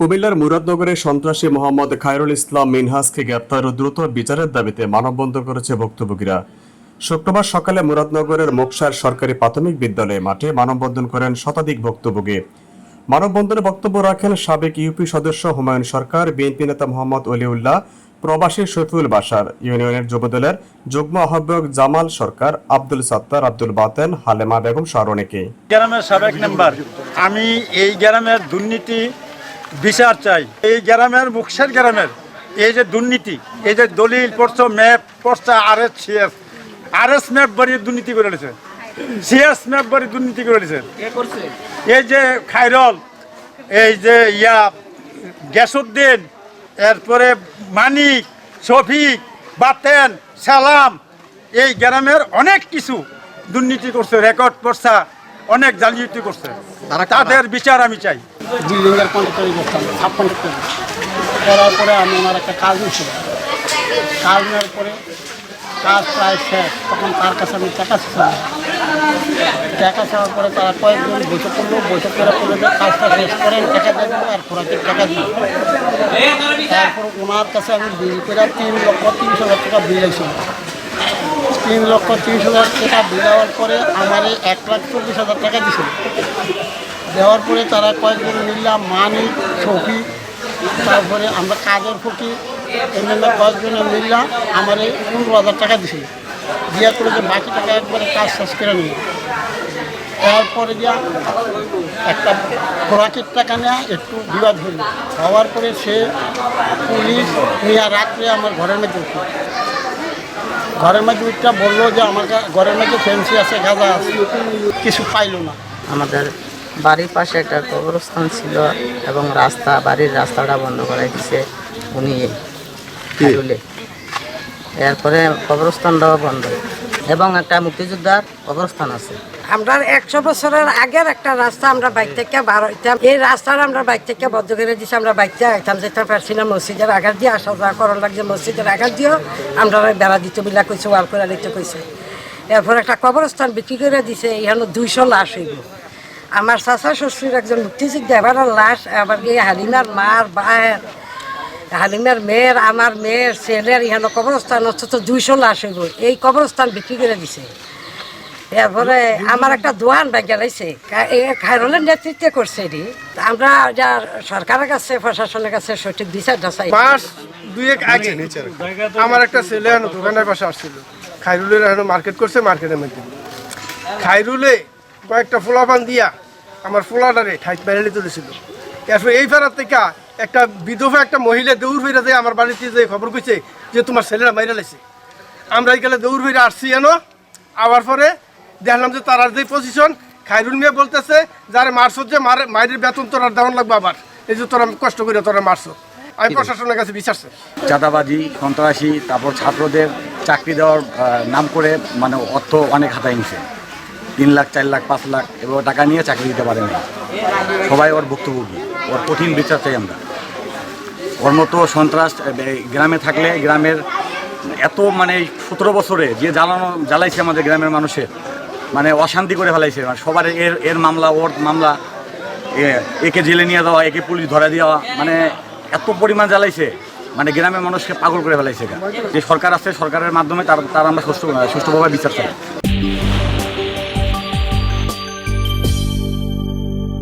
কুমিল্লার মুরাদনগরে সন্ত্রাসী মোহাম্মদ খায়রুল ইসলাম মিনহাজকে গ্রেপ্তার ও দ্রুত বিচারের দাবিতে মানববন্ধন করেছে ভুক্তভোগীরা। শুক্রবার সকালে মুরাদনগরের মোকসার সরকারি প্রাথমিক বিদ্যালয়ে মাঠে মানববন্ধন করেন শতাধিক ভুক্তভোগী। মানববন্ধনে বক্তব্য রাখেন সাবেক ইউপি সদস্য হুমায়ুন সরকার, বিএনপি নেতা মোহাম্মদ অলিউল্লাহ, প্রবাসী শফিউল বাসার ইউনিয়নের যুবদলের যুগ্ম আহ্বায়ক জামাল সরকার, আব্দুল সাত্তার, আব্দুল বাতেন, হালেমা বেগম অনেকে গ্রামের সাবেক মেম্বার, আমি এই গ্রামের দুর্নীতি বিচার চাই। এই গ্রামের মুখশের গ্রামের এই যে দুর্নীতি এই যে দলিল পড়ছ ম্যাপ পড়ছে R S C S R S map বাড়ি দুর্নীতি করে দিয়েছে সিএস ম্যাপ বাড়ি দুর্নীতি করে দিয়েছে এই যে খাইরল এই যে ইয়া গ্যাসুদ্দিন এরপরে মানিক শফিক বাতেন সালাম এই গ্রামের অনেক কিছু দুর্নীতি করছে রেকর্ড পড়ছা অনেক জালিয়াতি করছে। তাদের বিচার আমি চাই। বিল্ডিংয়ের কন্ট্রাক্টরি করতাম সাব কন্ট্রাক্টরি করার পরে আমি ওনার একটা কাজ নিয়েছিলাম। কাজ নেওয়ার পরে কাজ প্রায় শেষ। তখন তার কাছে আমি টাকা ছিলাম টাকা চাওয়ার পরে তারা কয়েকজন বৈঠক করল। বৈঠক করে করল যে কাজটা শেষ করেন টাকা দিয়ে দেবো আর খোরাকের টাকা দিই তারপর ওনার কাছে আমি বিল করে তিন লক্ষ তিরিশ হাজার টাকা বিল তিন লক্ষ তিরিশ হাজার টাকা বিল দেওয়ার পরে আমার এক লাখ চল্লিশ হাজার টাকা দিয়েছিল দেওয়ার পরে তারা কয়েকজন মিললাম মানি সফি তারপরে আমরা কাজের ফকি এমনি কয়েকজনে মিললাম আমার এই পনেরো হাজার টাকা দিছিল। দিয়া করে যে বাকি টাকা একবারে কাজ শেষ করে নিই এরপরে গিয়া একটা খোরাকের টাকা নেওয়া একটু বিবাদ হইল। হওয়ার পরে সে পুলিশ নিয়ে রাত্রে আমার ঘরের মধ্যে ঘরের মধ্যে উঠটা বলল যে আমার ঘরের মধ্যে ফেন্সি আছে গাঁজা আছে। কিছু পাইলো না। আমাদের বাড়ির পাশে একটা কবরস্থান ছিল এবং রাস্তা বাড়ির রাস্তাটা বন্ধ করাই দিছে উনি খাইরুলে এরপরে কবরস্থানটাও বন্ধ। এবং একটা মুক্তিযোদ্ধার কবরস্থান আছে। আমরা একশো বছরের আগের একটা রাস্তা আমরা বাইক থেকে বার হইতাম। এই রাস্তাটা আমরা বাইক থেকে বদ্ধ করে দিছি, আমরা বাইক থেকে আইতাম যেতে পারছি না মসজিদের আঘাত দিয়ে আসা যাওয়া করার লাগছে। মসজিদের আঘাত দিয়েও আমরা বেড়া দিতে বিলা কইছে, ওয়াল করে দিতে কইছে। এরপর একটা কবরস্থান বিক্রি করে দিছে, এখানে দুইশো লাশ হইব। আমার চাচা শ্বশুর একজন মুক্তিযোদ্ধা, এবার লাশ আবার গিয়ে হালিমার মার বায়ের হালিমার মেয়ের, আমার মেয়ের ছেলের এখানে কবরস্থান অন্তত দুইশো লাশ হইব। এই কবরস্থান বিক্রি করে দিছে। এরপরে আমার একটা দোয়ান ব্যাংকে লাইছে খায়রলের নেতৃত্বে করছে এটি। আমরা যা সরকারের কাছে, প্রশাসনের কাছে সঠিক বিচারটা চাই মাস দুয়েক, আগে আমার একটা ছেলে দোকানের পাশে আসছিল। খাইরুলের এখন মার্কেট করছে মার্কেটের মধ্যে খাইরুলে কয়েকটা ফোলাপান দিয়া আমার ফোলাটারে ঠাইট মেরে তুলেছিল এরপর এই ফেরার থেকে একটা বিধবা একটা মহিলা দৌড় ফিরে যায় আমার বাড়িতে যে খবর কইছে যে তোমার ছেলেরা মাইরা লাইছে। আমরা এইখানে দৌড় ফিরে আসছি এনো, আবার পরে দেখলাম যে তার যে পজিশন খাইরুল মিয়া বলতেছে যারে মারছো যে মার মায়ের বেতন তোরা দেওয়ান লাগবে আবার। এই যে তোরা কষ্ট করে তোরা মারছো। আমি প্রশাসনের কাছে বিচার চাঁদাবাজি সন্ত্রাসী তারপর ছাত্রদের চাকরি দেওয়ার নাম করে মানে অর্থ অনেক হাতায় নিছে। তিন লাখ চার লাখ পাঁচ লাখ এবার টাকা নিয়ে চাকরি দিতে পারে না সবাই ওর ভুক্তভোগী। ওর কঠিন বিচার চাই আমরা। ওর মতো সন্ত্রাস গ্রামে থাকলে গ্রামের এত মানে সতেরো বছরে যে জ্বালানো জ্বালাইছে আমাদের গ্রামের মানুষের মানে অশান্তি করে ফেলাইছে। মানে সবার এর এর মামলা, ওর মামলা একে জেলে নিয়ে দেওয়া একে পুলিশ ধরা দেওয়া মানে এত পরিমাণ জ্বালাইছে। মানে গ্রামের মানুষকে পাগল করে ফেলাইছে যে সরকার আছে, সরকারের মাধ্যমে তার তার আমরা সুষ্ঠু, সুষ্ঠুভাবে বিচার চাই।